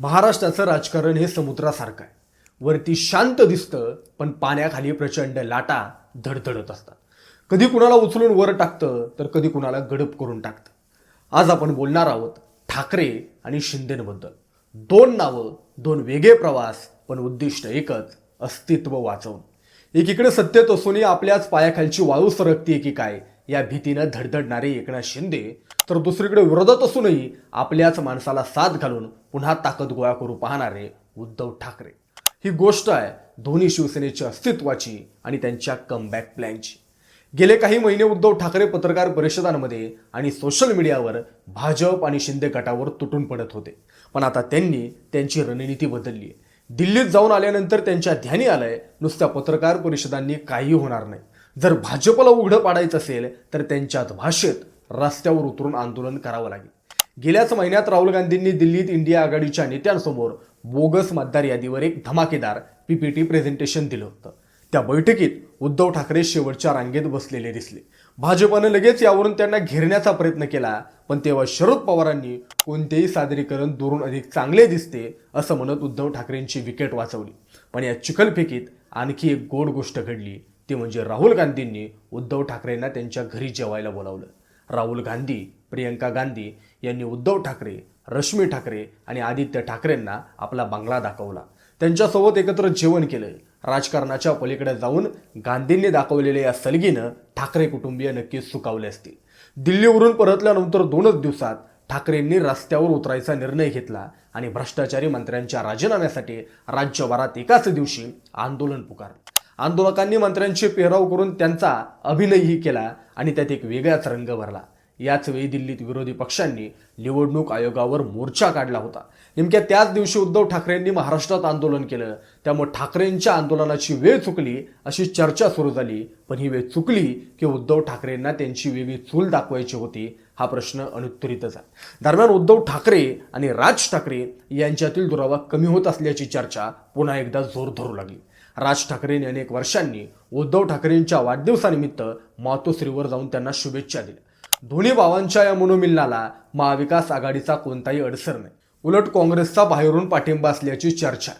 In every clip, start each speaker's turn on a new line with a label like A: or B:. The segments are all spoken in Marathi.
A: महाराष्ट्राचं राजकारण हे समुद्रासारखं आहे. वरती शांत दिसतं पण पाण्याखाली प्रचंड लाटा धडधडत असतात. कधी कुणाला उचलून वर टाकतं तर कधी कुणाला गडप करून टाकतं. आज आपण बोलणार आहोत ठाकरे आणि शिंदेबद्दल. दोन नावं दोन वेगळे प्रवास पण उद्दिष्ट एकच अस्तित्व वाचवून. एकीकडे सत्तेत असूनही आपल्याच पायाखालची वाळू सरकते की काय या भीतीनं धडधडणारे एकनाथ शिंदे तर दुसरीकडे विरोधात असूनही आपल्याच माणसाला साथ घालून पुन्हा ताकद गोळा करू पाहणारे उद्धव ठाकरे. ही गोष्ट आहे दोन्ही शिवसेनेच्या अस्तित्वाची आणि त्यांच्या कमबॅक प्लॅनची गेले काही महिने उद्धव ठाकरे पत्रकार परिषदांमध्ये आणि सोशल मीडियावर भाजप आणि शिंदे गटावर तुटून पडत होते. पण आता त्यांनी त्यांची रणनीती बदलली आहे दिल्लीत जाऊन आल्यानंतर त्यांच्या ध्यानी आलंय नुसत्या पत्रकार परिषदांनी काही होणार नाही. जर भाजपला उघडं पाडायचं असेल तर त्यांच्यात भाषेत रस्त्यावर उतरून आंदोलन करावं लागेल. गेल्याच महिन्यात राहुल गांधींनी दिल्लीत इंडिया आघाडीच्या नेत्यांसमोर बोगस मतदार यादीवर एक धमाकेदार पीपीटी प्रेझेंटेशन दिलं होतं. त्या बैठकीत उद्धव ठाकरे शेवटच्या रांगेत बसलेले दिसले. भाजपानं लगेच यावरून त्यांना घेरण्याचा प्रयत्न केला पण तेव्हा शरद पवारांनी कोणतेही सादरीकरण दुरून अधिक चांगले दिसते असं म्हणत उद्धव ठाकरेंची विकेट वाचवली. पण या चिखलफेकीत आणखी एक गोड गोष्ट घडली. ते म्हणजे राहुल गांधींनी उद्धव ठाकरेंना त्यांच्या घरी जेवायला बोलावलं. राहुल गांधी प्रियंका गांधी यांनी उद्धव ठाकरे रश्मी ठाकरे आणि आदित्य ठाकरेंना आपला बंगला दाखवला. त्यांच्यासोबत एकत्र जेवण केलं. राजकारणाच्या पलीकडे जाऊन गांधींनी दाखवलेल्या या सलगीनं ठाकरे कुटुंबीय नक्कीच सुकावले असतील दिल्लीवरून परतल्यानंतर दोनच दिवसात ठाकरेंनी रस्त्यावर उतरायचा निर्णय घेतला आणि भ्रष्टाचारी मंत्र्यांच्या राजीनाम्यासाठी राज्यभरात एकाच दिवशी आंदोलन पुकारलं. आंदोलकांनी मंत्र्यांशी पेहराव करून त्यांचा अभिनयही केला आणि त्यात एक वेगळाच रंग भरला. याच वेळी दिल्लीत विरोधी पक्षांनी निवडणूक आयोगावर मोर्चा काढला होता. नेमक्या त्याच दिवशी उद्धव ठाकरेंनी महाराष्ट्रात आंदोलन केलं. त्यामुळे ठाकरेंच्या आंदोलनाची वेळ चुकली अशी चर्चा सुरू झाली. पण ही वेळ चुकली की उद्धव ठाकरेंना त्यांची वेगळी चूल दाखवायची होती हा प्रश्न अनुत्तरितच आहे. दरम्यान उद्धव ठाकरे आणि राज ठाकरे यांच्यातील दुरावा कमी होत असल्याची चर्चा पुन्हा एकदा जोर धरू लागली. राज ठाकरेंनी अनेक वर्षांनी उद्धव ठाकरेंच्या वाढदिवसानिमित्त मातोश्रीवर जाऊन त्यांना शुभेच्छा दिल्या. दोन्ही भावांच्या या मनोमिलनाला महाविकास आघाडीचा कोणताही अडसर नाही. उलट काँग्रेसचा बाहेरून पाठिंबा असल्याची चर्चा.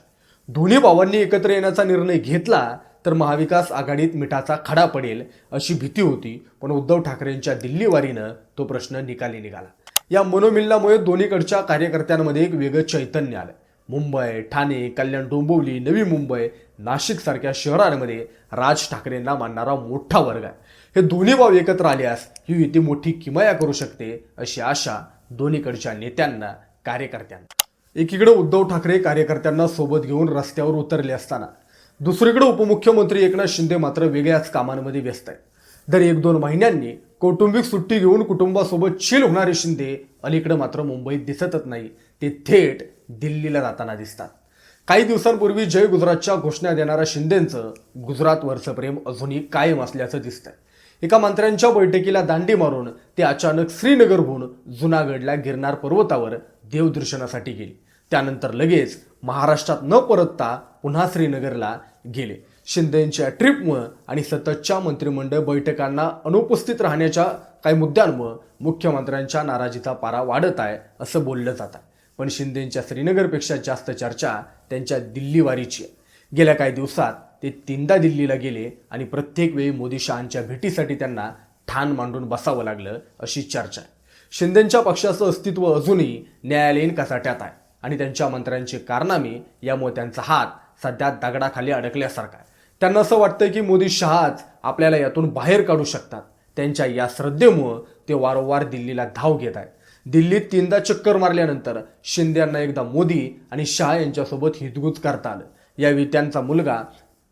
A: दोन्ही भावांनी एकत्र येण्याचा निर्णय घेतला तर महाविकास आघाडीत मिठाचा खडा पडेल अशी भीती होती पण उद्धव ठाकरेंच्या दिल्लीवारीनं तो प्रश्न निकाली निघाला. या मनोमिलनामुळे दोन्हीकडच्या कार्यकर्त्यांमध्ये एक वेगळं चैतन्य आलं. मुंबई ठाणे कल्याण डोंबिवली नवी मुंबई नाशिकसारख्या शहरांमध्ये राज ठाकरेंना मानणारा मोठा वर्ग आहे. हे दोन्ही भाव एकत्र आल्यास ही युती मोठी किमया करू शकते अशी आशा दोन्हीकडच्या नेत्यांना कार्यकर्त्यांना. एकीकडे उद्धव ठाकरे कार्यकर्त्यांना सोबत घेऊन रस्त्यावर उतरले असताना दुसरीकडे उपमुख्यमंत्री एकनाथ शिंदे मात्र वेगळ्याच कामांमध्ये व्यस्त आहेत. दर एक दोन महिन्यांनी कौटुंबिक सुट्टी घेऊन कुटुंबासोबत चिल होणारे शिंदे अलीकडे मात्र मुंबईत दिसतच नाही ते थेट दिल्लीला जाताना दिसतात. काही दिवसांपूर्वी जय गुजरातच्या घोषणा देणाऱ्या शिंदेंचं गुजरातवरचं प्रेम अजूनही कायम असल्याचं दिसतंय. एका मंत्र्यांच्या बैठकीला दांडी मारून ते अचानक श्रीनगरहून जुनागडला गिरनार पर्वतावर देवदर्शनासाठी गेले. त्यानंतर लगेच महाराष्ट्रात न परतता पुन्हा श्रीनगरला गेले. शिंदेंच्या ट्रिपमुळं आणि सततच्या मंत्रिमंडळ बैठकांना अनुपस्थित राहण्याच्या काही मुद्द्यांमुळं मुख्यमंत्र्यांच्या नाराजीचा पारा वाढत आहे असं बोललं जात. आहे पण शिंदेंच्या श्रीनगरपेक्षा जास्त चर्चा त्यांच्या दिल्लीवारीची आहे. गेल्या काही दिवसात ते तीनदा दिल्लीला गेले आणि प्रत्येक वेळी मोदी शहांच्या भेटीसाठी त्यांना ठाण मांडून बसावं लागलं अशी चर्चा आहे. शिंदेंच्या पक्षाचं अस्तित्व अजूनही न्यायालयीन कचाट्यात आहे आणि त्यांच्या मंत्र्यांचे कारनामे यामुळे त्यांचा हात सध्या दगडाखाली अडकल्यासारखा आहे. त्यांना असं वाटतं की मोदी शहाच आपल्याला यातून बाहेर काढू शकतात. त्यांच्या या श्रद्धेमुळं ते वारंवार दिल्लीला धाव घेत आहेत. दिल्लीत तीनदा चक्कर मारल्यानंतर शिंदे यांना एकदा मोदी आणि शहा यांच्यासोबत हितगुज करता आलं यावेळी त्यांचा मुलगा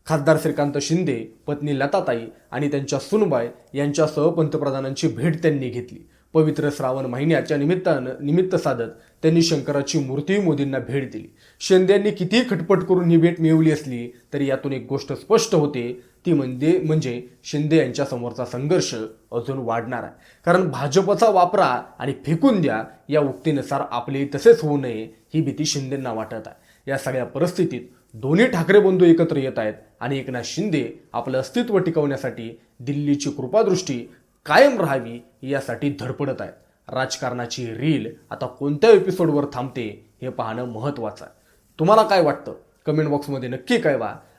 A: खासदार श्रीकांत शिंदे पत्नी लताताई आणि त्यांच्या सुनबाई यांच्यासह पंतप्रधानांची भेट त्यांनी घेतली. पवित्र श्रावण महिन्याच्या निमित्तानं निमित्त साधत त्यांनी शंकराची मूर्ती मोदींना भेट दिली. शिंदे यांनी कितीही खटपट करून ही भेट मिळवली असली तरी यातून एक गोष्ट स्पष्ट होते ती म्हणजे म्हणजे शिंदे यांच्यासमोरचा संघर्ष अजून वाढणार आहे. कारण भाजपचा वापरा आणि फेकून द्या या उक्तीनुसार आपले तसेच होऊ नये ही भीती शिंदेंना वाटत आहे. या सगळ्या परिस्थितीत दोन्ही ठाकरे बंधू एकत्र येत आहेत आणि एकनाथ शिंदे आपलं अस्तित्व टिकवण्यासाठी दिल्लीची कृपादृष्टी कायम राहावी यासाठी धडपडत आहेत. राजकारणाची रील आता कोणत्या एपिसोडवर थांबते हे पाहणं महत्त्वाचं आहे. तुम्हाला काय वाटतं? कमेंट बॉक्समध्ये नक्की कळवा.